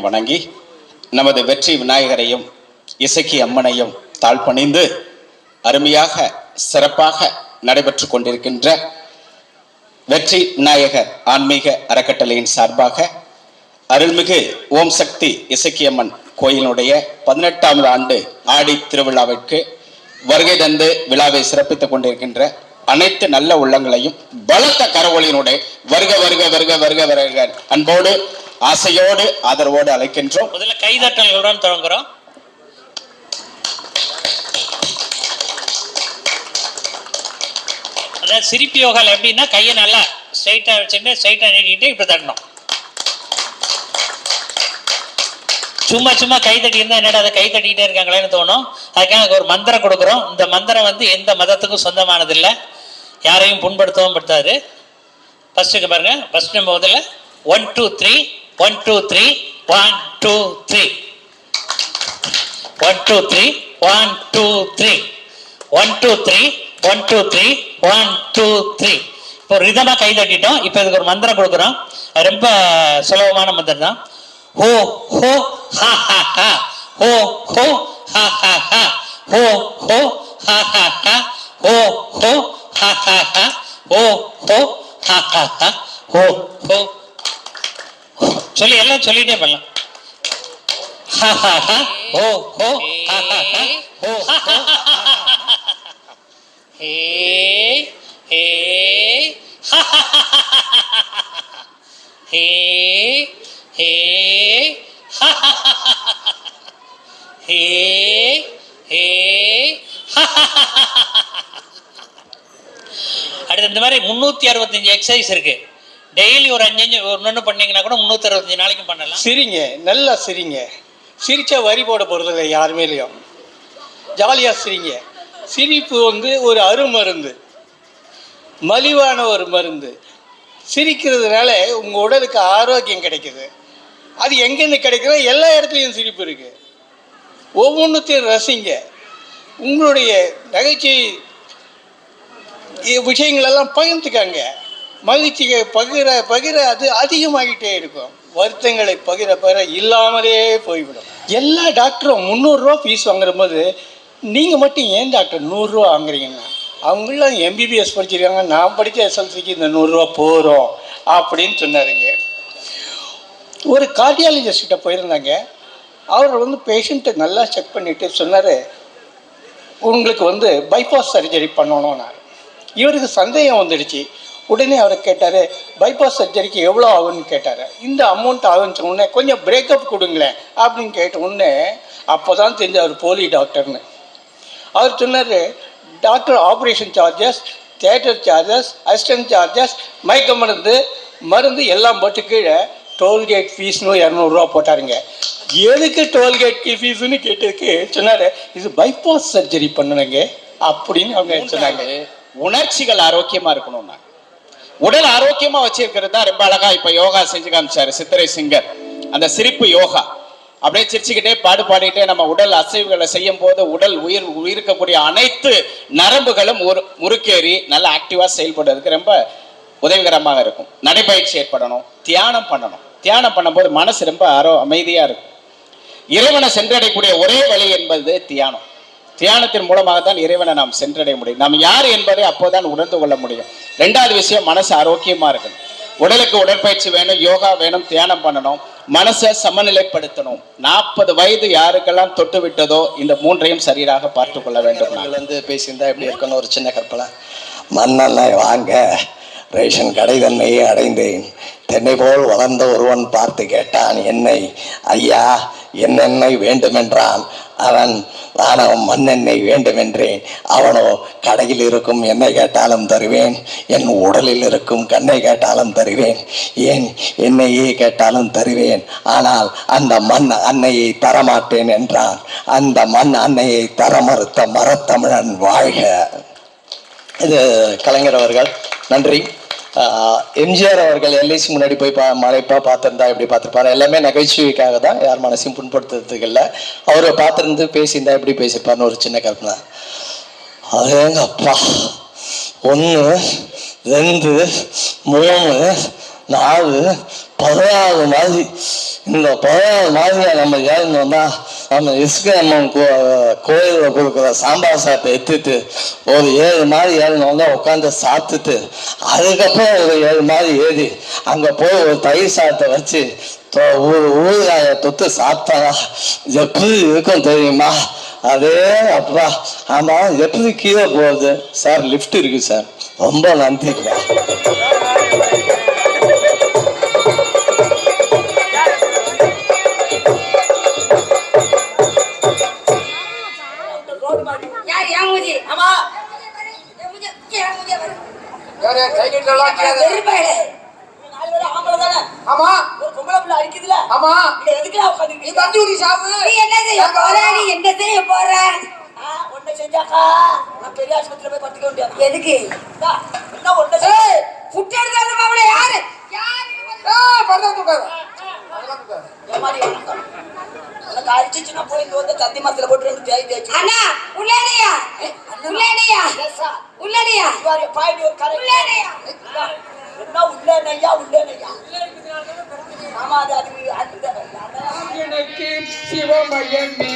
வல்ல வணங்கி நமது வெற்றி விநாயகரையும் இசக்கி அம்மனையும் தாழ்பணிந்து அருமையாக சிறப்பாக நடைபெற்று கொண்டிருக்கின்ற வெற்றி விநாயகர் ஆன்மீக அறக்கட்டளையின் சார்பாக அருள்மிகு ஓம் சக்தி இசக்கியம்மன் கோயிலினுடைய பதினெட்டாவது ஆண்டு ஆடி திருவிழாவிற்கு வருகை தந்து விழாவை சிறப்பித்துக் கொண்டிருக்கின்ற அனைத்து நல்ல உள்ளங்களையும் பலத்த கரவொலியினுடைய வருக வருக வருக வருக வருக அன்போடு ஆசையோடு ஆதரவோடு அழைக்கின்றோம். முதல்ல கைதட்டல்களுடன் தொடங்குறோம்? அதாவது சிரிப்பு யோகால் எப்படின்னா கையை நல்லா ஸ்ட்ரைட்டாக வச்சுட்டு ஸ்ட்ரைட்டாக நீட்டிட்டு இப்படி தட்டணும். சும்மா சும்மா கை தட்டி இருந்தால் என்னடா அதை கை தட்டிக்கிட்டே இருக்காங்களேன்னு தோணும். அதுக்காக ஒரு மந்திரம் கொடுக்குறோம். இந்த மந்திரம் வந்து எந்த மதத்துக்கும் சொந்தமானதில்லை. யாரையும் புண்படுத்தவும் படுத்தாது. ஃபஸ்ட்டுக்கு பாருங்கள் ஃபஸ்ட் நம்ம முதல்ல one two three one two three one two three one two three one two three one two three one two three one two three இப்போ ரிதமாக கை தட்டிட்டோம். இப்போ இதுக்கு ஒரு மந்திரம் கொடுக்குறோம். ரொம்ப சுலபமான மந்திரம் தான். ஹோ ஹோ ஹா ஹா ஹா. ஹோ ஹோ ஹா ஹா ஹா. ஹோ ஹோ ஹா ஹா ஹா. ஹோ ஹோ ஹா ஹா ஹா. ஹோ ஹோ ஹா ஹா ஹா. ஹோ ஹோ. சொல்லி எல்லாம் சொல்லிட்டே பண்ணலாம் ஓ ஓ ஓ ஹே ஹே ஹே ஹே ஹே ஹே. அடுத்து இந்த மாதிரி முன்னூத்தி அறுபத்தஞ்சு எக்ஸசைஸ் இருக்கு. டெய்லி ஒரு அஞ்சு ஒரு ஒன்று பண்ணீங்கன்னா கூட முந்நூற்றி அறுபத்தஞ்சு நாளைக்கும் பண்ணலாம். சிரிங்க நல்லா சிரிங்க. சிரிச்சா வரி போட போகிறதில்ல யாருமேலையும் ஜாலியாக சிரிங்க. சிரிப்பு வந்து ஒரு அருமருந்து. மலிவான ஒரு மருந்து. சிரிக்கிறதுனால உங்கள் உடலுக்கு ஆரோக்கியம் கிடைக்குது. அது எங்கேருந்து கிடைக்குதோ எல்லா இடத்துலையும் சிரிப்பு இருக்குது ஒவ்வொன்றுத்தையும் ரசிங்க. உங்களுடைய நகைச்சுவை விஷயங்களெல்லாம் பகிர்ந்துக்காங்க. மகிழ்ச்சியை பகிர பகிர அது அதிகமாகிட்டே இருக்கும். வருத்தங்களை பகிர பகிர இல்லாமலே போய்விடும். எல்லா டாக்டரும் முந்நூறுரூவா ஃபீஸ் வாங்குற போது நீங்கள் மட்டும் ஏன் டாக்டர் நூறுரூவா வாங்குறீங்கன்னா? அவங்களாம் எம்பிபிஎஸ் படிச்சிருக்காங்க நான் படித்த எஸ்எல்சிக்கு இந்த நூறுரூவா போகிறோம் அப்படின்னு சொன்னாருங்க. ஒரு கார்டியாலஜிஸ்ட்ட போயிருந்தாங்க. அவர் வந்து பேஷண்ட்டை நல்லா செக் பண்ணிவிட்டு சொன்னார் உங்களுக்கு வந்து பைபாஸ் சர்ஜரி பண்ணணும்னார். இவருக்கு சந்தேகம் வந்துடுச்சு. உடனே அவர் கேட்டார் பைபாஸ் சர்ஜரிக்கு எவ்வளோ ஆகும்னு கேட்டார். இந்த அமௌண்ட் ஆகுன்னு சொன்ன கொஞ்சம் பிரேக்கப் கொடுங்களேன் அப்படின்னு கேட்ட உடனே அப்போ தான் தெரிஞ்ச அவர் போலி டாக்டர்னு. அவர் சொன்னார் doctor operation charges theatre charges assistant charges மயக்க மருந்து மருந்து எல்லாம் போட்டு கீழே டோல்கேட் ஃபீஸ்னு இரநூறுவா போட்டாருங்க. எதுக்கு டோல்கேட் ஃபீஸ்னு கேட்டதுக்கு சொன்னார் இது பைபாஸ் சர்ஜரி பண்ணணுங்க அப்படின்னு அவங்க சொன்னாங்க. உணர்ச்சிகள் ஆரோக்கியமா இருக்கணும்னா உடல் ஆரோக்கியமா வச்சிருக்கிறது தான் ரொம்ப அழகா இப்ப யோகா செஞ்சு காமிச்சாரு சித்திரை சிங்கர். அந்த சிரிப்பு யோகா. அப்படியே சிரிச்சுக்கிட்டே பாடு பாடிட்டே நம்ம உடல் அசைவுகளை செய்யும் போது உடல் உயிர் உயிர்க்கக்கூடிய அனைத்து நரம்புகளும் முறு முறுக்கேறி நல்ல ஆக்டிவா செயல்படுறதுக்கு ரொம்ப உதவிகரமாக இருக்கும். நடைபயிற்சி ஏற்படணும். தியானம் பண்ணணும். தியானம் பண்ணும்போது மனசு ரொம்ப ஆரோ அமைதியா இருக்கும். இறைவனை சென்றடையக்கூடிய ஒரே வழி என்பது தியானம். தியானத்தின் மூலமாக தான் இறைவனை நாம் சென்றடைய முடியும். நாம் யார் என்பதை அப்போதான் உணர்ந்து கொள்ள முடியும். ரெண்டாவது விஷயம் மனசு ஆரோக்கியமா இருக்கணும். உடலுக்கு உடற்பயிற்சி வேணும் யோகா வேணும் தியானம் பண்ணணும். மனசை சமநிலைப்படுத்தணும். நாற்பது வயது யாருக்கெல்லாம் தொட்டு விட்டதோ இந்த மூன்றையும் சரியாக பார்த்து கொள்ள வேண்டும். நீங்கள் வந்து பேசியிருந்தா எப்படி இருக்கணும் ஒரு சின்ன கற்பனை. மண்ணெல்லாம் வாங்க ரேஷன் கடை தன்மையை அடைந்தேன். தென்னை போல் வளர்ந்த ஒருவன் பார்த்து கேட்டான் என்னை? ஐயா என்னென்னை வேண்டுமென்றான் அவன் நானும் மண்ணெண்ணெய் வேண்டுமென்றேன். அவனோ கடையில் இருக்கும் என்னை கேட்டாலும் தருவேன். என் உடலில் இருக்கும் கண்ணை கேட்டாலும் தருவேன். ஏன் என்னையே கேட்டாலும் தருவேன். ஆனால் அந்த மண் அன்னையை தரமாட்டேன் என்றான். அந்த மண் அன்னையை தர மறுத்த மரத்தமிழன் வாழ்க. இது கலைஞர் அவர்கள். நன்றி. எம்ஜிஆர் அவர்கள் எல்ஐசி முன்னாடி போய் பா மறைப்பா பார்த்துருந்தா எப்படி பார்த்துருப்பாரு? எல்லாமே நகைச்சுவைக்காக தான் யார் மனசையும் புண்படுத்துறதுக்கு இல்லை. அவரை பார்த்துருந்து பேசியிருந்தா எப்படி பேசியிருப்பார்னு ஒரு சின்ன கற்பனை. அதேங்க அப்பா ஒன்று ரெண்டு மூணு நாலு பதினாறு மாதிரி. இந்த பதினாறு மாதிரியா நம்ம ஏறணும்னா அம்மன் கோ கோயிலில் கொடுக்குற சாம்பார் சாப்பிட்டு எடுத்துட்டு ஒரு ஏழு மாதிரி ஏறணும்னா உட்காந்து சாப்பிட்டுட்டு அதுக்கப்புறம் ஒரு ஏழு மாதிரி ஏறி அங்கே போய் ஒரு தயிர் சாதத்தை வச்சு தொ- ஒரு ஊறுகாயை தொட்டு சாப்பிட்டா எப்படி இருக்கும் தெரியுமா? அதே அப்பா ஆமாம் எப்படி கீழே போகுது? சார் லிஃப்ட் இருக்கு சார். ரொம்ப நன்றிப்பா. என் மூஞ்சி ஆமா. என் மூஞ்சி என் மூஞ்சி பாரு. யாரு கை நீட்டலாம் கிடையாது வெறுப்பாயிடு. நாலு பேரும் ஆம்பளை தானே? ஆமா. ஒரு பொம்பளை பிள்ளை அடிக்குதுல? ஆமா. இங்க எதுக்குடா உட்காந்து நீ தண்ணி ஊத்தி சாப்பிடு. நீ என்ன செய்ய போற? நீ என்ன செய்ய போற? ஒன்ன செஞ்சாக்கா? நான் பெரிய ஆஸ்பத்திரியில போய் படுத்துக்க முடியாது எதுக்கு? என்ன செஞ்சு புட்டு எடுத்தாலும் அவளை? யாரு? யாரு? பரதம் தூக்காத பரதம் தூக்காத ஏமாடி வணக்கம் உனக்கு அரிச்சிச்சுன்னா போய் இங்க வந்து கத்தி மரத்துல போட்டு ரெண்டு தேய் தேய்ச்சி அண்ணா உள்ளேனியா உள்ளேனியா உள்ளேனியா பாரு பாயிண்ட் ஒரு கரை உள்ளேனியா என்ன உள்ளேனையா உள்ளேனையா? ஆமா அது அது அந்த எனக்கு சிவமயமே.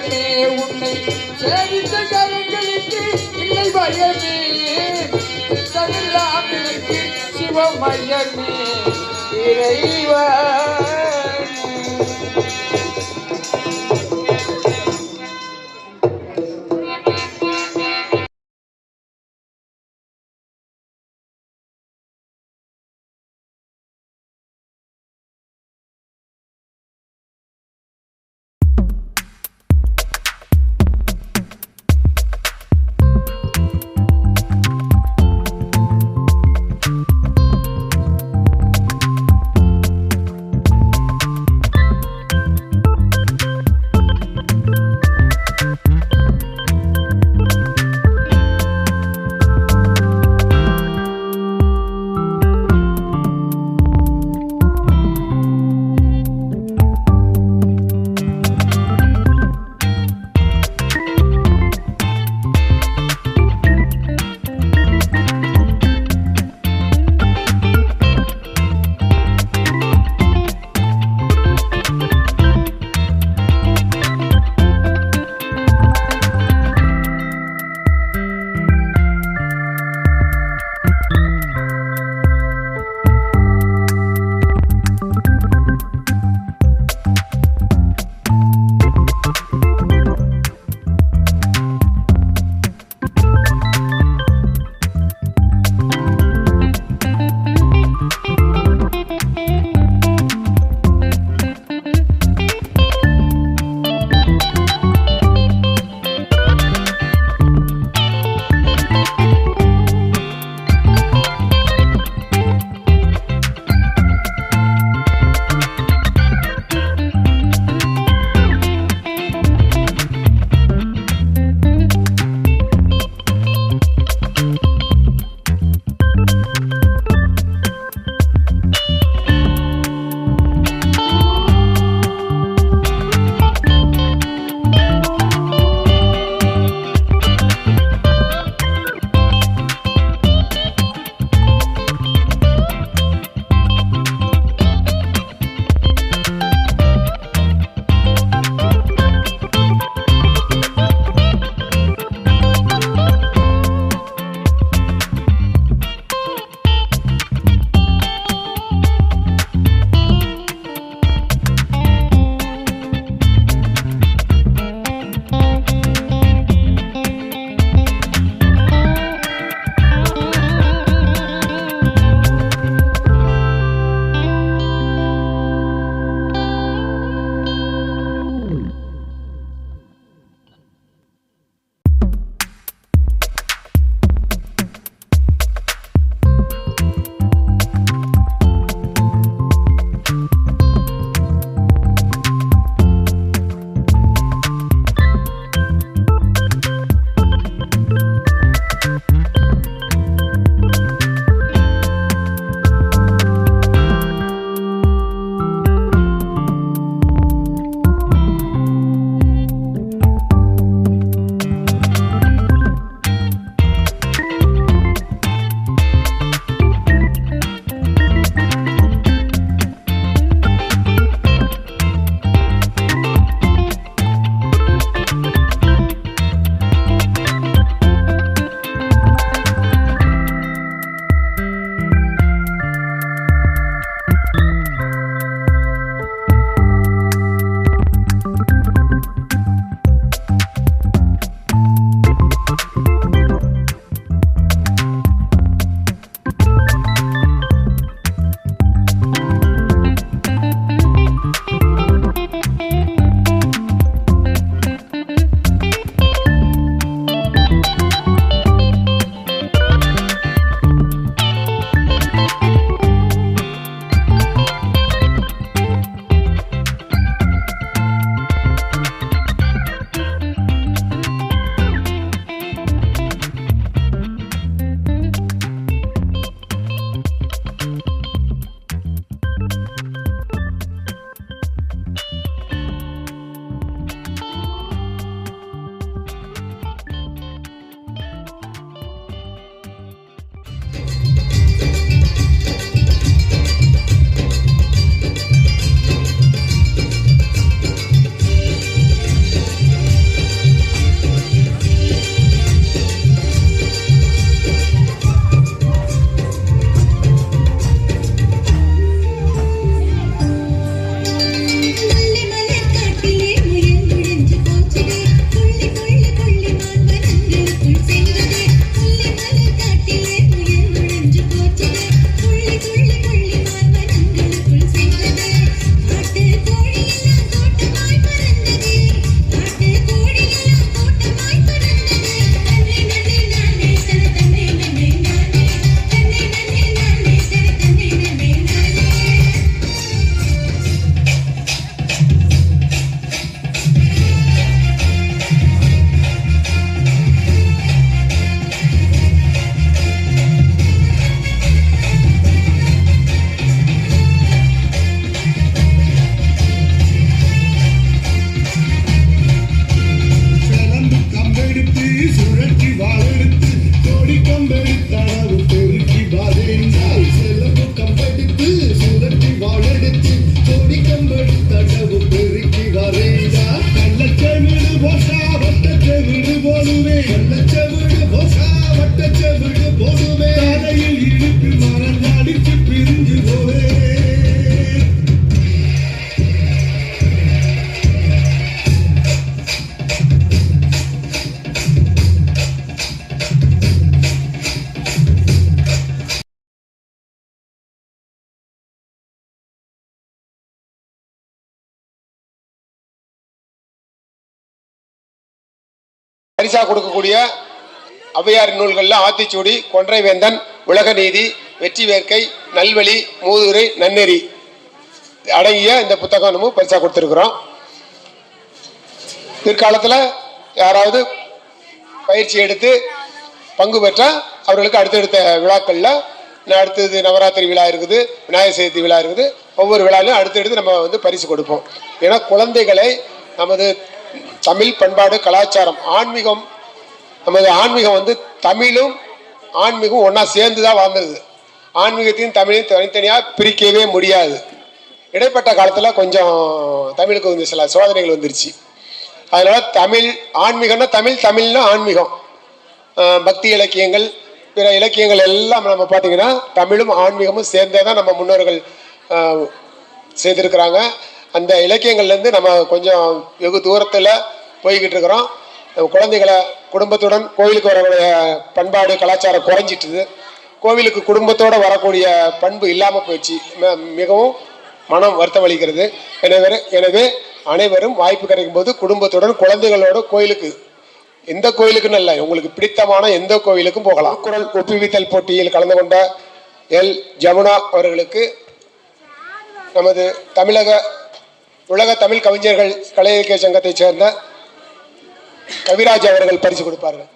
பயமே உன்னை சேவித்த கரங்களுக்கு இல்லை பயமே சித்தமெல்லாம் எனக்கு சிவமயமே இறைவா. பரிசா கொடுக்கக்கூடிய ஔவையார் நூல்களில் ஆத்திச்சூடி கொன்றை வேந்தன் உலக நீதி வெற்றி வேர்க்கை நல்வழி மூதுரை நன்னெறி அடங்கிய இந்த புத்தகம் நம்ம பரிசா கொடுத்துருக்குறோம். பிற்காலத்தில் யாராவது பயிற்சி எடுத்து பங்கு பெற்றால் அவர்களுக்கு அடுத்தடுத்த விழாக்களில் அடுத்தது நவராத்திரி விழா இருக்குது விநாயகர் சதுர்த்தி விழா இருக்குது ஒவ்வொரு விழாலையும் அடுத்தடுத்து நம்ம வந்து பரிசு கொடுப்போம். ஏன்னா குழந்தைகளை நமது தமிழ் பண்பாடு கலாச்சாரம் ஆன்மீகம் நமது ஆன்மீகம் வந்து தமிழும் ஆன்மீகம் ஒன்றா சேர்ந்து தான் வாழ்ந்தது. ஆன்மீகத்தையும் தமிழையும் தனித்தனியாக பிரிக்கவே முடியாது. இடைப்பட்ட காலத்தில் கொஞ்சம் தமிழுக்கு வந்து சில சோதனைகள் வந்துருச்சு. அதனால் தமிழ் ஆன்மீகம்னா தமிழ் தமிழ்னா ஆன்மீகம். பக்தி இலக்கியங்கள் பிற இலக்கியங்கள் எல்லாம் நம்ம பார்த்தீங்கன்னா தமிழும் ஆன்மீகமும் சேர்ந்தே தான் நம்ம முன்னோர்கள் செய்திருக்கிறாங்க. அந்த இலக்கியங்கள்லேருந்து நம்ம கொஞ்சம் வெகு தூரத்தில் போய்கிட்டு இருக்கிறோம். குழந்தைகளை குடும்பத்துடன் கோவிலுக்கு வரக்கூடிய பண்பாடு கலாச்சாரம் குறைஞ்சிட்டுது. கோவிலுக்கு குடும்பத்தோடு வரக்கூடிய பண்பு இல்லாமல் போயிடுச்சு. மிகவும் மனம் வருத்தம் அளிக்கிறது எனவே எனவே அனைவரும் வாய்ப்பு கிடைக்கும் போது குடும்பத்துடன் குழந்தைகளோட கோயிலுக்கு எந்த கோயிலுக்குன்னு இல்லை உங்களுக்கு பிடித்தமான எந்த கோயிலுக்கும் போகலாம். குரல் ஒப்புவித்தல் போட்டியில் கலந்து கொண்ட எல். ஜமுனா அவர்களுக்கு நமது தமிழக உலக தமிழ் கவிஞர்கள் கலை இலக்கிய சங்கத்தைச் சேர்ந்த கவிராஜ் அவர்கள் பரிசு கொடுப்பார்கள்.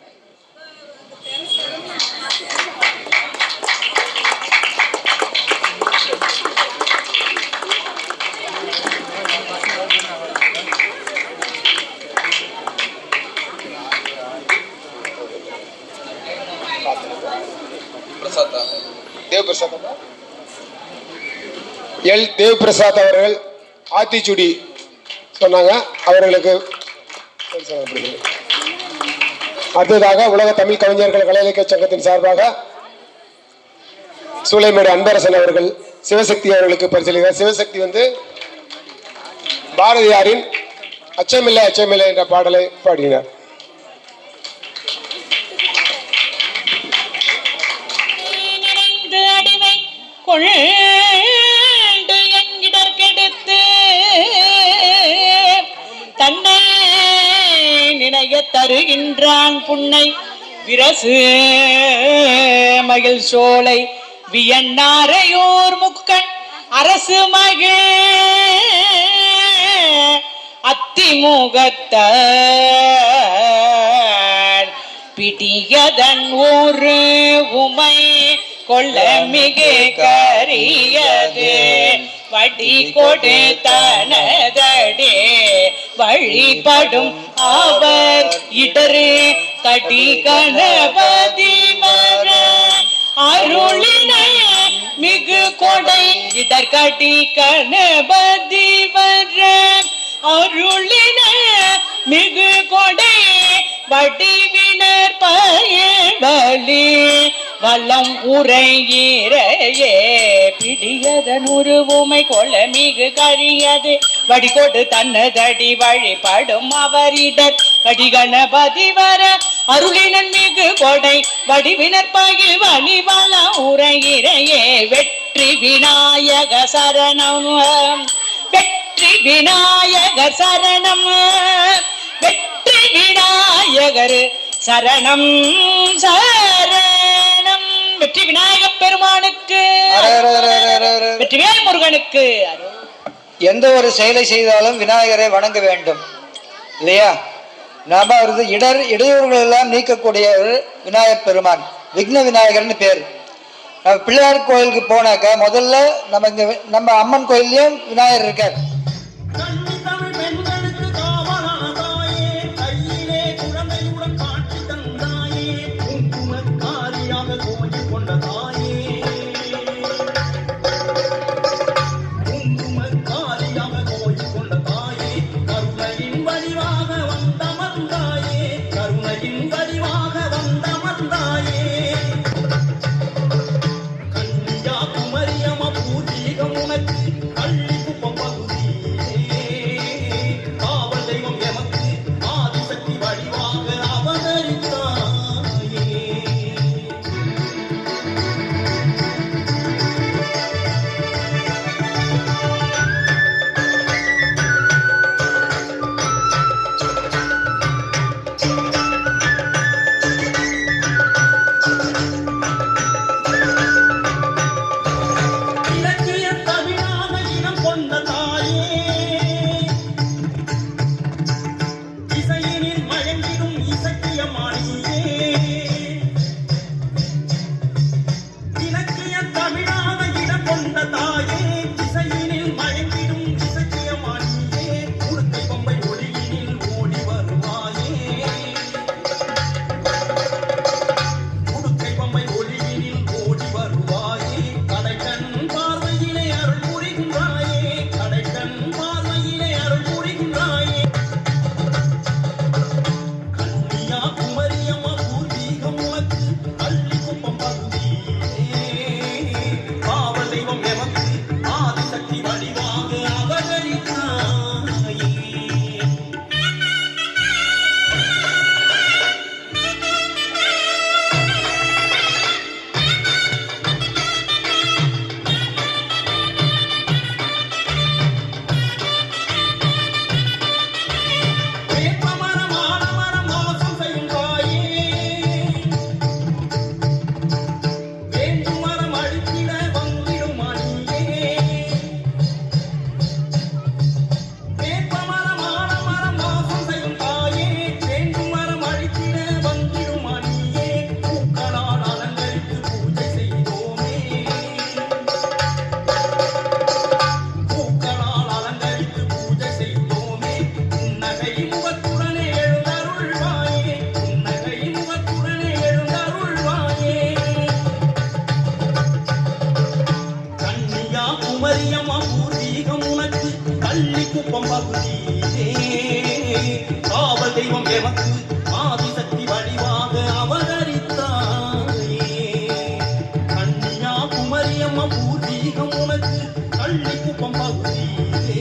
தேவ் பிரசாத் அம்மா. எல். தேவ் பிரசாத் அவர்கள் ஆத்திச்சுடி சொன்னாங்க. அவர்களுக்கு அடுத்ததாக உலக தமிழ் கவிஞர்கள் கலை இலக்கிய சங்கத்தின் சார்பாக சூளைமேடு அன்பரசன் அவர்கள் சிவசக்தி அவர்களுக்கு பரிசீலிக்கிறார் சிவசக்தி வந்து பாரதியாரின் அச்சமில்லை அச்சமில்லை என்ற பாடலை பாடினார். நினைந்து நினைய தருகின்றான் புன்னை. விரசு மகிழ் சோலை வியன்னாரையோர் முக்கண். அரசு மகிழ் அத்திமுகத்தான் பிடியதன் ஒரு உமை கொள்ள மிக கரியது. வடி கொடு தனதடே வழிபடும் அவர் இடரு தடி கணபதி வர அருளின மிகு கொடை இடர்கடி கணபதி வர அருளின மிகு கொடை வடிவினர் பயவழி வல்லம் உரையீரையே பிடியதன் உருவுமை கொள்ள மிகு கரியது. வடிகோடு தன்னதடி வழிபடும் அவரிடர் கடிகணபதி வர அருளினன் மிகு கொடை. வடிவினர் பகில் வழி உரையிறையே வெற்றி விநாயக சரணம். வெற்றி விநாயக சரணம். வெற்றி விநாயகர் சரணம் சரணம். பெருமானுக்கு வெற்றிவேல் முருகனுக்கு. எந்த ஒரு செயலை செய்தாலும் விநாயகரை வணங்க வேண்டும். இல்லையா? நாம அவரது இடர் இடையூறுகள் எல்லாம் நீக்கக்கூடிய விநாயகர் பெருமான். விக்ன விநாயகர்னு பேர். நம்ம பிள்ளையார் கோயிலுக்கு போனாக்க முதல்ல நம்ம இங்க நம்ம அம்மன் கோயில்லையும் விநாயகர் இருக்கார். கன்னியா பகுதி